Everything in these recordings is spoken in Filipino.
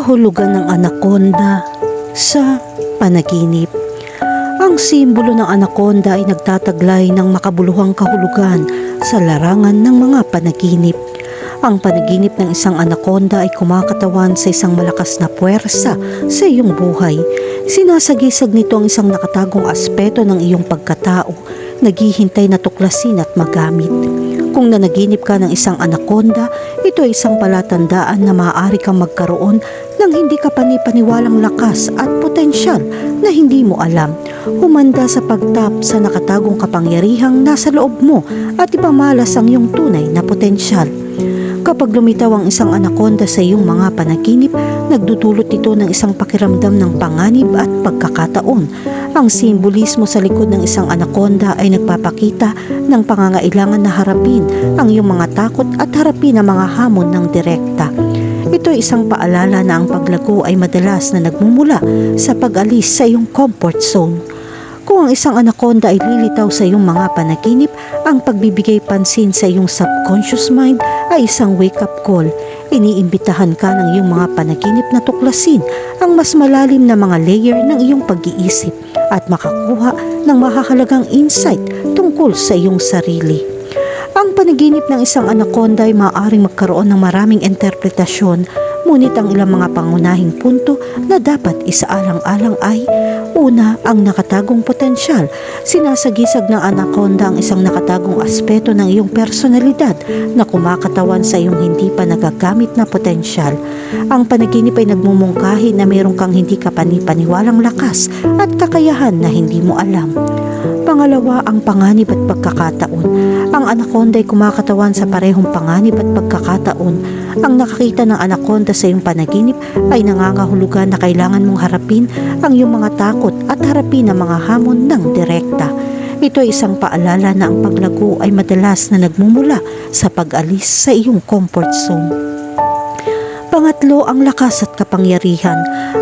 kahulugan ng anaconda sa panaginip. Ang simbolo ng anaconda ay nagtataglay ng makabuluhang kahulugan sa larangan ng mga panaginip. Ang panaginip ng isang anaconda ay kumakatawan sa isang malakas na puwersa sa iyong buhay. Sinasagisag nito ang isang nakatagong aspeto ng iyong pagkatao, naghihintay na tuklasin at magamit. Kung nanaginip ka ng isang anaconda, ito ay isang palatandaan na maaari kang magkaroon ng hindi ka panipaniwalang lakas at potensyal na hindi mo alam. Humanda sa pagtap sa nakatagong kapangyarihang nasa loob mo at ipamalas ang iyong tunay na potensyal. Kapag lumitaw ang isang anaconda sa iyong mga panaginip, nagdudulot ito ng isang pakiramdam ng panganib at pagkakataon. Ang simbolismo sa likod ng isang anaconda ay nagpapakita ng pangangailangan na harapin ang iyong mga takot at harapin ang mga hamon ng direkta. Ito ay isang paalala na ang paglago ay madalas na nagmumula sa pag-alis sa iyong comfort zone. Kung ang isang anaconda ay lilitaw sa iyong mga panaginip, ang pagbibigay pansin sa iyong subconscious mind ay isang wake-up call. Iniimbitahan ka ng iyong mga panaginip na tuklasin ang mas malalim na mga layer ng iyong pag-iisip at makakuha ng mahahalagang insight tungkol sa iyong sarili. Ang panaginip ng isang anaconda ay maaaring magkaroon ng maraming interpretasyon, ngunit ang ilang mga pangunahing punto na dapat isaalang-alang ay Una, ang nakatagong potensyal. Sinasagisag ng anaconda ang isang nakatagong aspeto ng iyong personalidad na kumakatawan sa iyong hindi pa nagagamit na potensyal. Ang panaginip ay nagmumungkahi na mayroon kang hindi kapanipaniwalang lakas at kakayahan na hindi mo alam. Pangalawa, ang panganib at pagkakataon. Ang anaconda ay kumakatawan sa parehong panganib at pagkakataon. Ang nakakita ng anaconda sa iyong panaginip ay nangangahulugan na kailangan mong harapin ang iyong mga takot at harapin ang mga hamon ng direkta. Ito ay isang paalala na ang paglago ay madalas na nagmumula sa pag-alis sa iyong comfort zone. Pangatlo, ang lakas at kapangyarihan.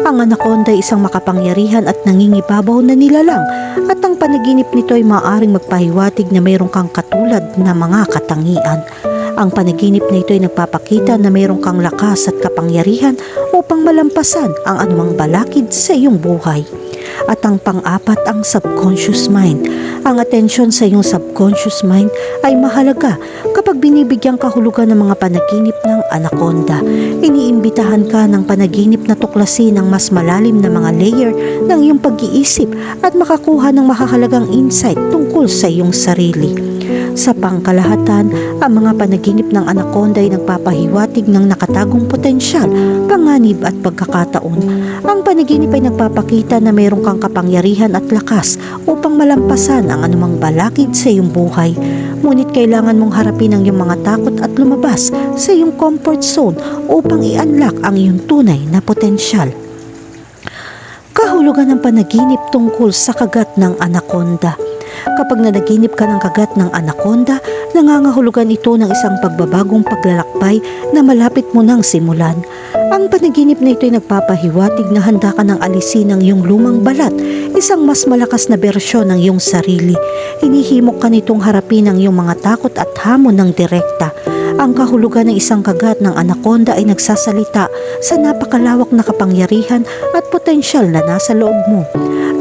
Ang anaconda ay isang makapangyarihan at nangingibabaw na nilalang at ang panaginip nito ay maaaring magpahiwatig na mayroon kang katulad na mga katangian. Ang panaginip na ito ay nagpapakita na mayroon kang lakas at kapangyarihan upang malampasan ang anumang balakid sa iyong buhay. At ang pang-apat ang subconscious mind. Ang atensyon sa iyong subconscious mind ay mahalaga kapag binibigyan kahulugan ng mga panaginip ng anaconda. Iniimbitahan ka ng panaginip na tuklasin ang mas malalim na mga layer ng iyong pag-iisip at makakuha ng mahahalagang insight tungkol sa iyong sarili. Sa pangkalahatan, ang mga panaginip ng anaconda ay nagpapahiwatig ng nakatagong potensyal, panganib at pagkakataon. Ang panaginip ay nagpapakita na mayroon kang kapangyarihan at lakas upang malampasan ang anumang balakid sa iyong buhay. Ngunit kailangan mong harapin ang iyong mga takot at lumabas sa iyong comfort zone upang i-unlock ang iyong tunay na potensyal. Kahulugan ng panaginip tungkol sa kagat ng anaconda. Kapag nanaginip ka ng kagat ng anaconda, nangangahulugan ito ng isang pagbabagong paglalakbay na malapit mo nang simulan. Ang panaginip na ito ay nagpapahiwatig na handa ka ng alisin ang iyong lumang balat, isang mas malakas na bersyon ng iyong sarili. Hinihimok ka nitong harapin ang iyong mga takot at hamon ng direkta. Ang kahulugan ng isang kagat ng anaconda ay nagsasalita sa napakalawak na kapangyarihan at potensyal na nasa loob mo.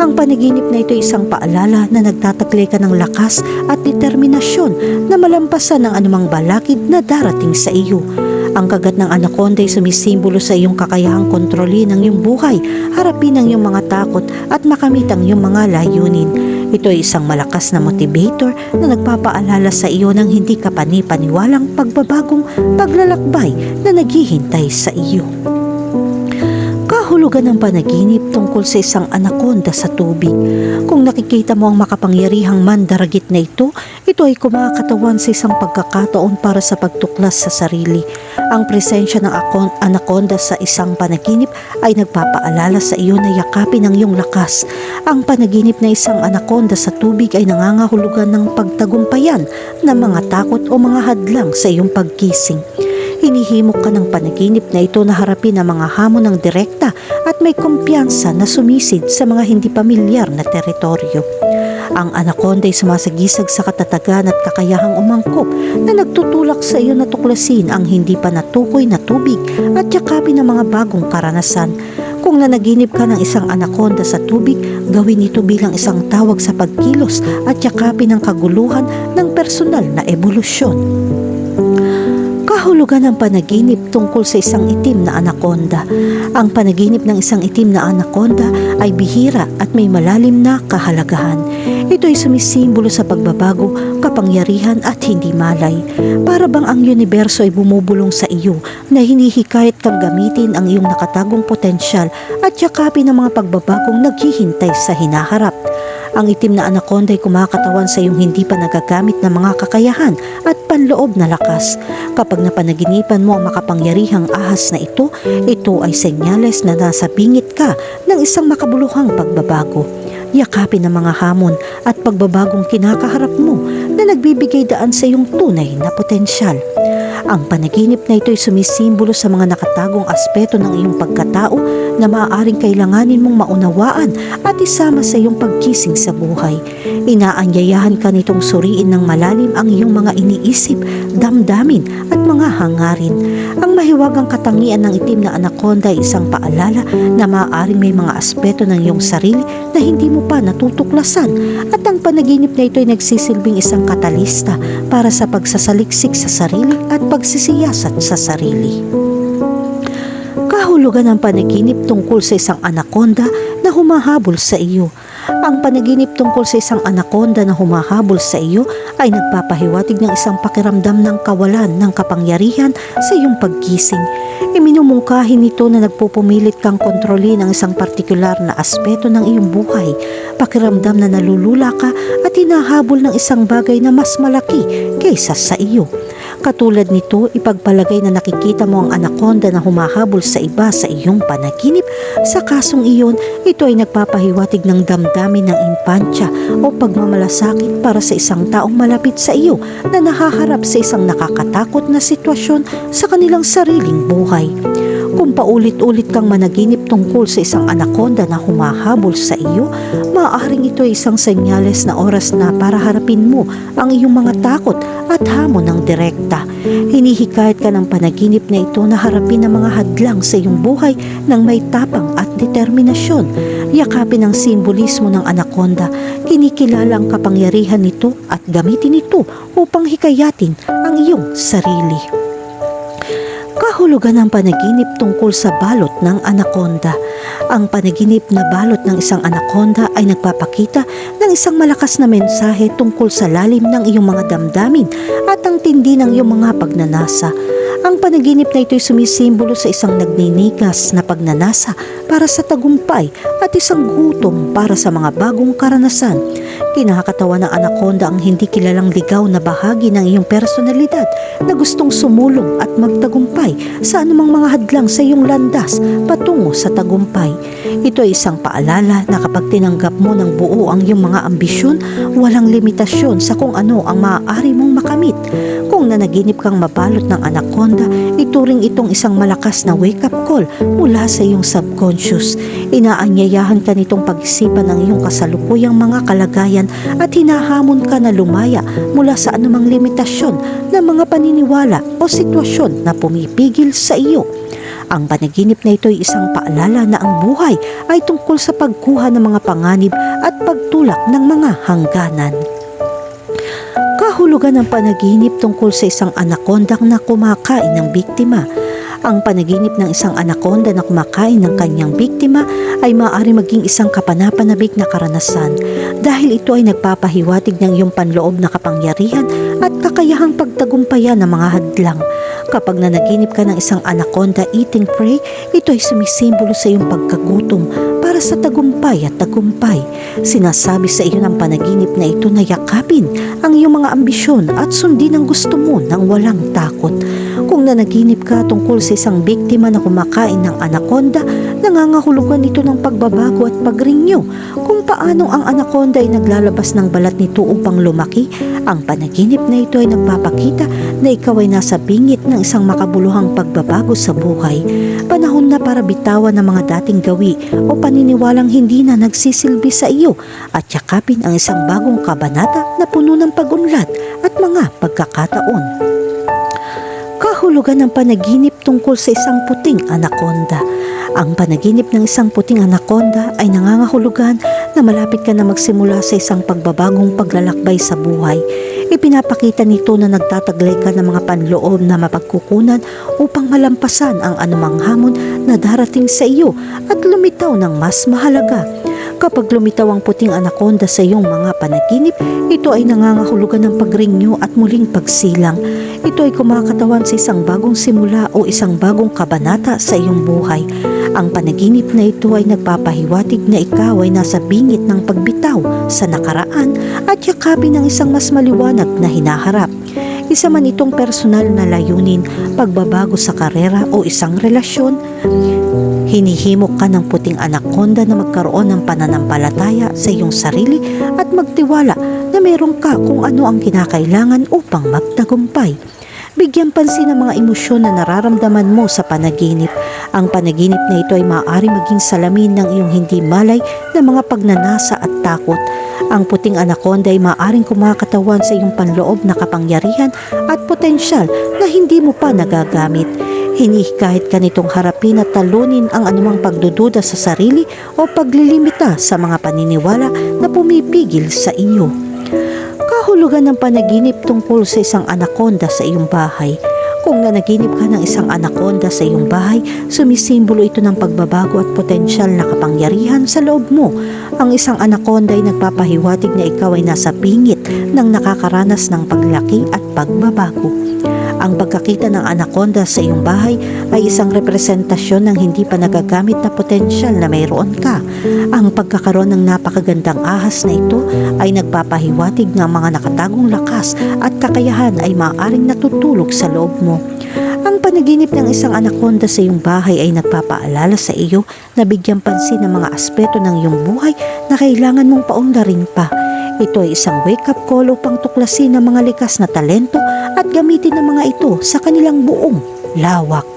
Ang panaginip na ito ay isang paalala na nagtataglay ka ng lakas at determinasyon na malampasan ang anumang balakid na darating sa iyo. Ang kagat ng anaconda ay sumisimbolo sa iyong kakayahang kontrolin ang iyong buhay, harapin ang iyong mga takot at makamit ang iyong mga layunin. Ito ay isang malakas na motivator na nagpapaalala sa iyo ng hindi ka panipaniwalang pagbabagong paglalakbay na naghihintay sa iyo. Kahulugan ng panaginip tungkol sa isang anaconda sa tubig. Kung nakikita mo ang makapangyarihang mandaragit na ito, ito ay kumakatawan sa isang pagkakataon para sa pagtuklas sa sarili. Ang presensya ng anaconda sa isang panaginip ay nagpapaalala sa iyo na yakapin ang iyong lakas. Ang panaginip na isang anaconda sa tubig ay nangangahulugan ng pagtagumpayan ng mga takot o mga hadlang sa iyong pagkising. Hinihimok ka ng panaginip na ito na harapin ang mga hamon ng direkta at may kumpiyansa na sumisid sa mga hindi pamilyar na teritoryo. Ang anaconda ay sumasagisag sa katatagan at kakayahang umangkop na nagtutulak sa iyo na tuklasin ang hindi pa natukoy na tubig at yakapin ng mga bagong karanasan. Kung nanaginip ka ng isang anaconda sa tubig, gawin ito bilang isang tawag sa pagkilos at yakapin ang kaguluhan ng personal na ebolusyon. Kahulugan ng panaginip tungkol sa isang itim na anaconda. Ang panaginip ng isang itim na anaconda ay bihira at may malalim na kahalagahan. Ito ay sumisimbolo sa pagbabago, kapangyarihan at hindi malay. Para bang ang universo ay bumubulong sa iyo na hinihikayat kang gamitin ang iyong nakatagong potensyal at yakapin ang mga pagbabagong naghihintay sa hinaharap. Ang itim na anaconda ay kumakatawan sa iyong hindi pa nagagamit na mga kakayahan at panloob na lakas. Kapag napanaginipan mo ang makapangyarihang ahas na ito, ito ay senyales na nasa bingit ka ng isang makabuluhang pagbabago. Yakapin ang mga hamon at pagbabagong kinakaharap mo na nagbibigay daan sa iyong tunay na potensyal. Ang panaginip na ito ay sumisimbolo sa mga nakatagong aspeto ng iyong pagkatao na maaaring kailanganin mong maunawaan at isama sa iyong pagkising sa buhay. Inaanyayahan ka nitong suriin ng malalim ang iyong mga iniisip, damdamin at mga hangarin. Ang mahiwagang katangian ng itim na anaconda ay isang paalala na maaaring may mga aspeto ng iyong sarili na hindi mo pa natutuklasan at ang panaginip na ito ay nagsisilbing isang katalista para sa pagsasaliksik sa sarili at pagsisiyasat sa sarili. Kahulugan ng panaginip tungkol sa isang anaconda na humahabol sa iyo. Ang panaginip tungkol sa isang anaconda na humahabol sa iyo ay nagpapahiwatig ng isang pakiramdam ng kawalan ng kapangyarihan sa iyong pagkising. Iminumungkahin nito na nagpupumilit kang kontrolin ang isang partikular na aspeto ng iyong buhay. Pakiramdam na nalulula ka at hinahabol ng isang bagay na mas malaki kaysa sa iyo. Katulad nito, ipagpalagay na nakikita mo ang anaconda na humahabol sa iba sa iyong panaginip. Sa kasong iyon, ito ay nagpapahiwatig ng damdamin ng impantya o pagmamalasakit para sa isang taong malapit sa iyo na nahaharap sa isang nakakatakot na sitwasyon sa kanilang sariling buhay. Paulit-ulit kang managinip tungkol sa isang anaconda na humahabol sa iyo, maaaring ito ay isang senyales na oras na para harapin mo ang iyong mga takot at hamon ng direkta. Hinihikayat ka ng panaginip na ito na harapin ang mga hadlang sa iyong buhay ng may tapang at determinasyon. Yakapin ang simbolismo ng anaconda, kinikilala ang kapangyarihan nito at gamitin ito upang hikayatin ang iyong sarili. Kahulugan ng panaginip tungkol sa balot ng anaconda. Ang panaginip na balot ng isang anaconda ay nagpapakita ng isang malakas na mensahe tungkol sa lalim ng iyong mga damdamin at ang tindi ng iyong mga pagnanasa. Ang panaginip na ito ay sumisimbolo sa isang nagninigas na pagnanasa para sa tagumpay at isang gutom para sa mga bagong karanasan. Kinakatawa ng anaconda ang hindi kilalang ligaw na bahagi ng iyong personalidad na gustong sumulong at magtagumpay sa anumang mga hadlang sa iyong landas patungo sa tagumpay. Ito ay isang paalala na kapag tinanggap mo ng buo ang iyong mga ambisyon, walang limitasyon sa kung ano ang maaari mong makamit. Kung nanaginip kang mabalot ng anaconda, ituring itong isang malakas na wake-up call mula sa iyong subconscious. Inaanyayahan ka nitong pag-isipan ng iyong kasalukuyang mga kalagayan at hinahamon ka na lumaya mula sa anumang limitasyon ng mga paniniwala o sitwasyon na pumipigil sa iyo. Ang panaginip na ito ay isang paalala na ang buhay ay tungkol sa pagkuha ng mga panganib at pagtulak ng mga hangganan. Kahulugan ng panaginip tungkol sa isang anakondang na kumakain ng biktima. Ang panaginip ng isang anaconda na kumakain ng kanyang biktima ay maaari maging isang kapanapanabik na karanasan dahil ito ay nagpapahiwatig ng iyong panloob na kapangyarihan at kakayahang pagtagumpayan ng mga hadlang. Kapag nanaginip ka ng isang anaconda eating prey, ito ay sumisimbolo sa iyong pagkagutom para sa tagumpay at tagumpay. Sinasabi sa iyo ng panaginip na ito na yakapin ang iyong mga ambisyon at sundin ang gusto mo nang walang takot. Kung nanaginip ka tungkol sa isang biktima na kumakain ng anaconda, nangangahulugan ito ng pagbabago at pagrinyo. Kung paano ang anaconda ay naglalabas ng balat nito upang lumaki, ang panaginip na ito ay nagpapakita na ikaw ay nasa bingit ng isang makabuluhang pagbabago sa buhay. Panahon na para bitawan ng mga dating gawi o paniniwalang hindi na nagsisilbi sa iyo at yakapin ang isang bagong kabanata na puno ng pag-unlad at mga pagkakataon. Kahulugan ng panaginip tungkol sa isang puting anaconda. Ang panaginip ng isang puting anaconda ay nangangahulugan na malapit ka na magsimula sa isang pagbabagong paglalakbay sa buhay. Ipinapakita nito na nagtataglay ka ng mga panloob na mapagkukunan upang malampasan ang anumang hamon na darating sa iyo at lumitaw ng mas mahalaga. Kapag lumitaw ang puting anaconda sa iyong mga panaginip, ito ay nangangahulugan ng pagrinyo at muling pagsilang. Ito ay kumakatawan sa isang bagong simula o isang bagong kabanata sa iyong buhay. Ang panaginip na ito ay nagpapahiwatig na ikaw ay nasa bingit ng pagbitaw sa nakaraan at yakapin ng isang mas maliwanag na hinaharap. Isa man itong personal na layunin, pagbabago sa karera o isang relasyon, Hinihimok ka ng puting anaconda na magkaroon ng pananampalataya sa iyong sarili at magtiwala na meron ka kung ano ang kinakailangan upang magtagumpay. Bigyan pansin ang mga emosyon na nararamdaman mo sa panaginip. Ang panaginip na ito ay maaari maging salamin ng iyong hindi malay na mga pagnanasa at takot. Ang puting anaconda ay maaaring kumakatawan sa iyong panloob na kapangyarihan at potensyal na hindi mo pa nagagamit. Hinihikahit ka nitong harapin at talunin ang anumang pagdududa sa sarili o paglilimita sa mga paniniwala na pumipigil sa iyo. Kahulugan ng panaginip tungkol sa isang anaconda sa iyong bahay. Kung nanaginip ka ng isang anaconda sa iyong bahay, sumisimbolo ito ng pagbabago at potensyal na kapangyarihan sa loob mo. Ang isang anaconda ay nagpapahiwatig na ikaw ay nasa pingit ng nakakaranas ng paglaki at pagbabago. Ang pagkakita ng anaconda sa iyong bahay ay isang representasyon ng hindi pa nagagamit na potensyal na mayroon ka. Ang pagkakaroon ng napakagandang ahas na ito ay nagpapahiwatig ng mga nakatagong lakas at kakayahan ay maaaring natutulog sa loob mo. Ang panaginip ng isang anaconda sa iyong bahay ay nagpapaalala sa iyo na bigyan pansin ng mga aspeto ng iyong buhay na kailangan mong paunlarin pa. Ito ay isang wake-up call upang tuklasin ang mga likas na talento at gamitin ang mga ito sa kanilang buong lawak.